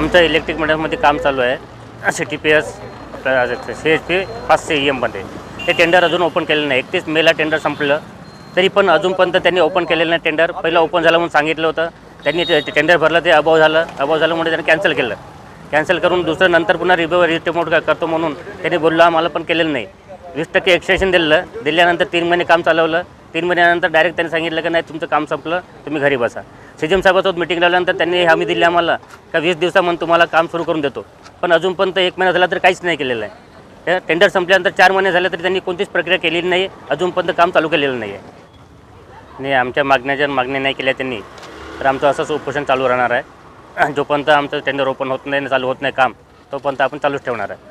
आमचं इलेक्ट्रिक मीटरमध्ये काम चालू आहे. C T P S C H P पाचशे ई एममध्ये ते टेंडर अजून ओपन केलेलं नाही. एकतीस मेला टेंडर संपलं. तरी पण अजूनपर्यंत त्यांनी ओपन केलेलं नाही टेंडर पहिलं ओपन झालं म्हणून सांगितलं होतं. त्यांनी ते टेंडर भरलं ते अभाव झालं. अभाव झाल्यामुळे त्यांनी कॅन्सल केलं. कॅन्सल करून दुसरं नंतर पुन्हा रिव्यू रिटेमोट करतो म्हणून त्यांनी बोललो आम्हाला पण केलेलं नाही. वीस टक्के एक्सटेन्शन दिलं. दिल्यानंतर तीन महिने काम चालवलं. तीन महिन्यानंतर डायरेक्ट त्यांनी सांगितलं की नाही तुमचं काम संपलं. तुम्ही घरी बसा. सी साहेबासोबत मिटिंग लावल्यानंतर त्यांनी हमी दिली आम्हाला. का वीस दिवसामध्ये तुम्हाला काम सुरू करून देतो. पण अजूनपर्यंत एक महिना झाला तर काहीच नाही केलेलं आहे. टेंडर संपल्यानंतर चार महिने झाले तरी त्यांनी कोणतीच प्रक्रिया केलेली नाही अजूनपर्यंत काम चालू केलेलं नाही आहे आणि आमच्या मागण्या मागण्या नाही केल्या त्यांनी तर आमचं असंच उपोषण चालू राहणार आहे. जोपर्यंत आमचं टेंडर ओपन होत नाही चालू होत नाही काम तोपर्यंत आपण चालूच ठेवणार आहे.